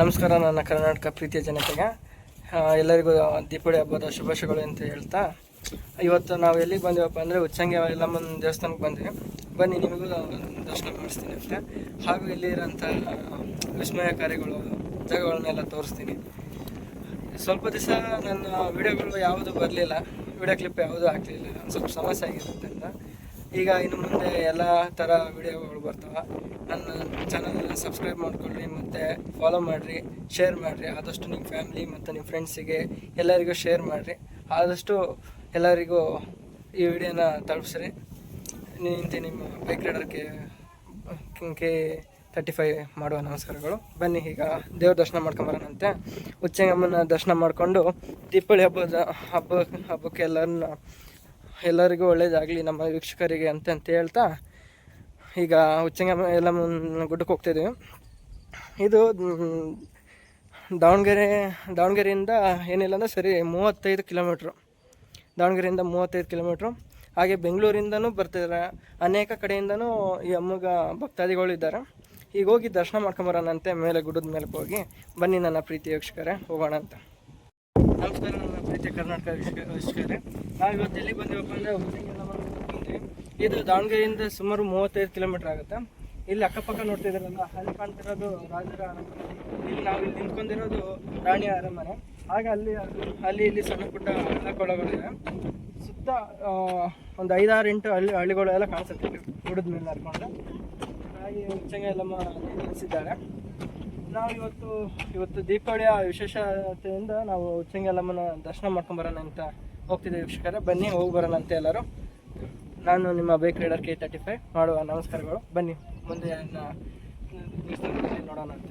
ನಮಸ್ಕಾರ, ನನ್ನ ಕರ್ನಾಟಕ ಪ್ರೀತಿಯ ಜನತೆಗೆ. ಎಲ್ಲರಿಗೂ ದೀಪಾವಳಿ ಹಬ್ಬದ ಶುಭಾಶಯಗಳು ಅಂತ ಹೇಳ್ತಾ, ಇವತ್ತು ನಾವು ಎಲ್ಲಿಗೆ ಬಂದಿವಪ್ಪ ಅಂದರೆ ಉಚ್ಚಂಗಿ ಎಲ್ಲಮ್ಮನ ದೇವಸ್ಥಾನಕ್ಕೆ ಬಂದ್ವಿ. ಬನ್ನಿ, ನಿಮಗೂ ದರ್ಶನ ಮಾಡಿಸ್ತೀನಿ ಅಂತ ಹಾಗೂ ಇಲ್ಲಿ ಇರೋಂಥ ವಿಸ್ಮಯಕಾರಿಗಳು ಜಾಗಗಳನ್ನೆಲ್ಲ ತೋರಿಸ್ತೀನಿ. ಸ್ವಲ್ಪ ದಿವಸ ನನ್ನ ವಿಡಿಯೋಗಳು ಯಾವುದು ಬರಲಿಲ್ಲ. ವಿಡಿಯೋ ಕ್ಲಿಪ್ ಯಾವುದೂ ಹಾಕಲಿಲ್ಲ. ಸ್ವಲ್ಪ ಸಮಸ್ಯೆ ಆಗಿರೋದ್ರಿಂದ ಈಗ ಇನ್ನು ಮುಂದೆ ಎಲ್ಲ ಥರ ವಿಡಿಯೋಗಳು ಬರ್ತವೆ. ನನ್ನ ಚಾನಲನ್ನು ಸಬ್ಸ್ಕ್ರೈಬ್ ಮಾಡ್ಕೊಳ್ಳಿ ಮತ್ತು ಫಾಲೋ ಮಾಡಿರಿ ಶೇರ್ ಮಾಡಿರಿ. ಆದಷ್ಟು ನಿಮ್ಮ ಫ್ಯಾಮ್ಲಿ ಮತ್ತು ನಿಮ್ಮ ಫ್ರೆಂಡ್ಸಿಗೆ ಎಲ್ಲರಿಗೂ ಶೇರ್ ಮಾಡಿರಿ. ಆದಷ್ಟು ಎಲ್ಲರಿಗೂ ಈ ವಿಡಿಯೋನ ತಲುಪಿಸ್ರಿ. ನಿಂತು ನಿಮ್ಮ bike rider K thirty five ಮಾಡುವ ನಮಸ್ಕಾರಗಳು. ಬನ್ನಿ ಈಗ ದೇವ್ರ ದರ್ಶನ ಮಾಡ್ಕೊಂಬರೋಣಂತೆ. ಉಚ್ಚಂಗಮ್ಮನ ದರ್ಶನ ಮಾಡಿಕೊಂಡು ದೀಪಾವಳಿ ಹಬ್ಬದ ಹಬ್ಬ, ಹಬ್ಬಕ್ಕೆ ಎಲ್ಲರನ್ನ ಎಲ್ಲರಿಗೂ ಒಳ್ಳೇದಾಗಲಿ ನಮ್ಮ ವೀಕ್ಷಕರಿಗೆ ಅಂತ ಅಂತ ಹೇಳ್ತಾ ಈಗ ಉಚ್ಚಂಗ ಎಲ್ಲ ಗುಡ್ಡಕ್ಕೆ ಹೋಗ್ತಿದ್ದೀವಿ ಇದು ದಾವಣಗೆರೆ, ದಾವಣಗೆರೆಯಿಂದ ಏನಿಲ್ಲ ಅಂದರೆ ಸರಿ ಮೂವತ್ತೈದು ಕಿಲೋಮೀಟ್ರು. ದಾವಣಗೆರೆಯಿಂದ ಮೂವತ್ತೈದು ಕಿಲೋಮೀಟ್ರು. ಹಾಗೆ ಬೆಂಗಳೂರಿಂದನೂ ಬರ್ತಿದ್ದಾರೆ ಅನೇಕ ಕಡೆಯಿಂದನೂ ಈ ಅಮ್ಮಗ ಭಕ್ತಾದಿಗಳು ಇದ್ದಾರೆ. ಈಗ ಹೋಗಿ ದರ್ಶನ ಮಾಡ್ಕೊಂಬರೋಣಂತೆ ಮೇಲೆ ಗುಡ್ಡದ ಮೇಲೆ ಹೋಗಿ. ಬನ್ನಿ ನನ್ನ ಪ್ರೀತಿ ವೀಕ್ಷಕರೇ ಹೋಗೋಣ ಅಂತ ನಮಸ್ಕಾರ, ನನ್ನ ಪ್ರೀತಿ ಕರ್ನಾಟಕ ವೀಕ್ಷಕ ವೀಕ್ಷಕರೇ. ನಾವು ಇವತ್ತು ಎಲ್ಲಿ ಬಂದೇವಪ್ಪ ಅಂದರೆ ಬಂದ್ವಿ ಇದು ದಾವಣಗೆರೆಯಿಂದ ಸುಮಾರು ಮೂವತ್ತೈದು ಕಿಲೋಮೀಟ್ರ್ ಆಗುತ್ತೆ. ಇಲ್ಲಿ ಅಕ್ಕಪಕ್ಕ ನೋಡ್ತಿದ್ದೀರಲ್ಲ, ಅಲ್ಲಿ ಕಾಣ್ತಿರೋದು ರಾಜರ ಅರಮನೆ. ಇಲ್ಲಿ ನಾವು ಇಲ್ಲಿ ನಿಂತ್ಕೊಂಡಿರೋದು ರಾಣಿಯ ಅರಮನೆ. ಹಾಗೆ ಅಲ್ಲಿ ಅಲ್ಲಿ ಇಲ್ಲಿ ಸಣ್ಣ ಪುಟ್ಟ ಕೊಳಗಳಿವೆ ಸುತ್ತ ಒಂದು ಐದಾರು ಎಂಟು ಹಳ್ಳಿ ಹಳ್ಳಿಗಳು ಎಲ್ಲ ಕಾಣಿಸುತ್ತೆ. ಹುಡುದ್ಮೇಲೆ ಹರ್ಕೊಂಡು ಹಾಗೆ ಉಚ್ಚಂಗ ಎಲ್ಲಮ್ಮ ನಿಲ್ಲಿಸಿದ್ದಾರೆ. ನಾವು ಇವತ್ತು ಇವತ್ತು ದೀಪಾವಳಿಯ ವಿಶೇಷತೆಯಿಂದ ನಾವು ಉಚ್ಚಂಗೆಲ್ಲಮ್ಮನ ದರ್ಶನ ಮಾಡ್ಕೊಂಬರೋಣ ಅಂತ ಹೋಗ್ತಿದ್ದೀವಿ ವೀಕ್ಷಕರೇ. ಬನ್ನಿ, ಹೋಗಿ ಬರೋಣ ಅಂತ ಎಲ್ಲರೂ. ನಾನು ನಿಮ್ಮ bike rider K thirty five. ಮಾಡುವ ನಮಸ್ಕಾರಗಳು. ಬನ್ನಿ, ಮುಂದೆ ನೋಡೋಣ ಅಂತ.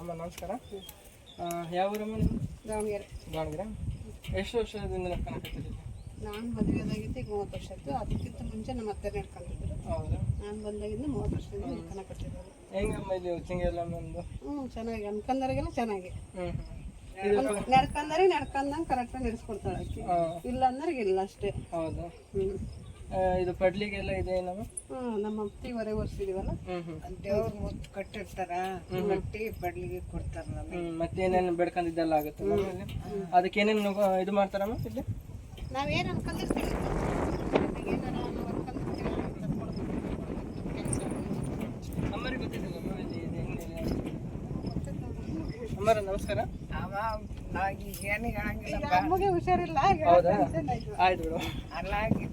ಅಮ್ಮ, ನಮಸ್ಕಾರ. ಯಾವ ಊರಮ್ಮ ನೀವು ದಾವಣಗೆರೆ. ದಾವಣಗೆರೆ? ಎಷ್ಟು ವರ್ಷದಿಂದ ನಡ್ಕೊಂಡು ನಾನು ಮದುವೆದಾಗಿದ್ದೆ ಈಗ ಮೂವತ್ತು ವರ್ಷ ಆಯ್ತು. ಅದಕ್ಕಿಂತ ಮುಂಚೆ ನಮ್ಮ ಅತ್ತೆ ನಡ್ಕೊಂಡಿದ್ರು. ಹೌದಾ? ನಾನು ಬಂದಾಗಿಂದ ಮೂವತ್ತು ವರ್ಷದಿಂದ ನಡ್ಕೊಂಡು ಕಟ್ಟಿರೋದು ಹೆಂಗಮ್ಮ ಇಲ್ಲಿ ಉಚ್ಚಂಗಿ ಎಲ್ಲ ಒಂದು ಹ್ಞೂ ಚೆನ್ನಾಗಿ. ಅನ್ಕೊಂಡವ್ರಿಗೆಲ್ಲ ಚೆನ್ನಾಗಿ. ಹ್ಞೂ ನಡ್ಕೊಂಡಾರೆ ನಡ್ಕೊಂಡಂಗೆ ಕರೆಕ್ಟಾಗಿ ನಡೆಸ್ಕೊಡ್ತಾಳೆ ಇಲ್ಲ ಅಂದ್ರೆ ಇಲ್ಲ ಅಷ್ಟೇ. ಹೌದಾ? ಹ್ಞೂ ಇದು ಪಡ್ಲಿಗೆಲ್ಲ ಇದೆ ಏನಮ್ಮ ನಮ್ಮ ಹ್ಞೂ ಹ್ಞೂ ದೇವ್ರ ಮುತ್ತು ಕಟ್ಟಿರ್ತಾರ? ಕಟ್ಟಿ ಬಡ್ಲಿಗೆ ಕೊಡ್ತಾರ ನಮಗೆ. ಮತ್ತೇನೇನು ಬೇಡ್ಕೊಂಡಿದ್ದೆಲ್ಲ ಆಗುತ್ತೆ ಅದಕ್ಕೆ ಏನೇನು ಇದು ಮಾಡ್ತಾರಮ್ಮ ಇಲ್ಲಿ? ನಾವೇನು ಅನ್ಕೊಂಡಿರ್ತೀವಿ. ಅಮ್ಮರಿಗೆ ಗೊತ್ತಿದ್ದಲ್ಲಮ್ಮ ಅಮ್ಮರ ನಮಸ್ಕಾರ. ಈಗ ಹುಷಾರಿಲ್ಲ ಹೌದಾ? ಆಯ್ತು. ಬಿಡು. ಅಲ್ಲಾಗಿ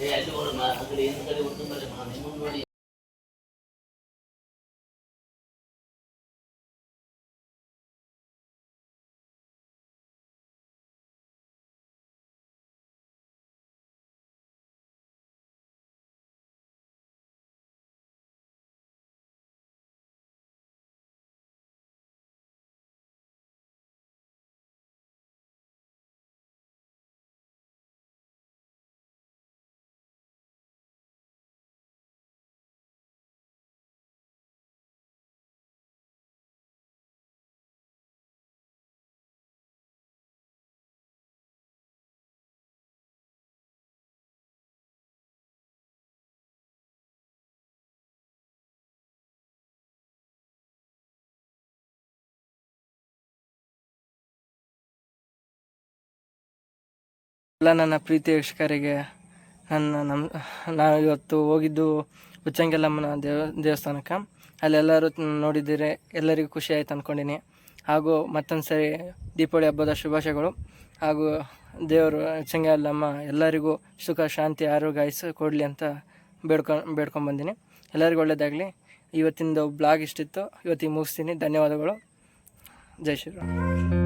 ಇದಾಗಿತ್ತಾ ಹಂಗಾಗಿ ಇಲ್ಲಿ ಬಂದೆ. ಸವದೊಬ್ಬ ಎಲ್ಲ ನನ್ನ ಪ್ರೀತಿ ವೀಕ್ಷಕರಿಗೆ ನನ್ನ ನಮ್ಮ ನಾವು ಇವತ್ತು ಹೋಗಿದ್ದು ಉಚ್ಚಂಗೆಲ್ಲಮ್ಮನ ದೇವ, ದೇವಸ್ಥಾನಕ್ಕೆ. ಅಲ್ಲೆಲ್ಲರೂ ನೋಡಿದ್ದೀರಿ, ಎಲ್ಲರಿಗೂ ಖುಷಿ ಆಯ್ತು ಅಂದ್ಕೊಂಡಿನಿ ಹಾಗೂ ಮತ್ತೊಂದು ಸರಿ ದೀಪಾವಳಿ ಹಬ್ಬದ ಶುಭಾಶಯಗಳು. ಹಾಗೂ ದೇವರು ಉಚ್ಚಂಗೆಲ್ಲಮ್ಮ ಎಲ್ಲರಿಗೂ ಸುಖ, ಶಾಂತಿ, ಆರೋಗ್ಯ ಆಯಸ್ಸು ಕೊಡಲಿ ಅಂತ ಬೇಡ್ಕೊಂಡು ಬೇಡ್ಕೊಂಬಂದಿನಿ. ಎಲ್ಲರಿಗೂ ಒಳ್ಳೆಯದಾಗಲಿ ಇವತ್ತಿಂದು ಬ್ಲಾಗ್ ಇಷ್ಟಿತ್ತು. ಇವತ್ತಿಗೆ ಮುಗಿಸ್ತೀನಿ. ಧನ್ಯವಾದಗಳು. ಜೈ ಶ್ರೀರಾಮ್.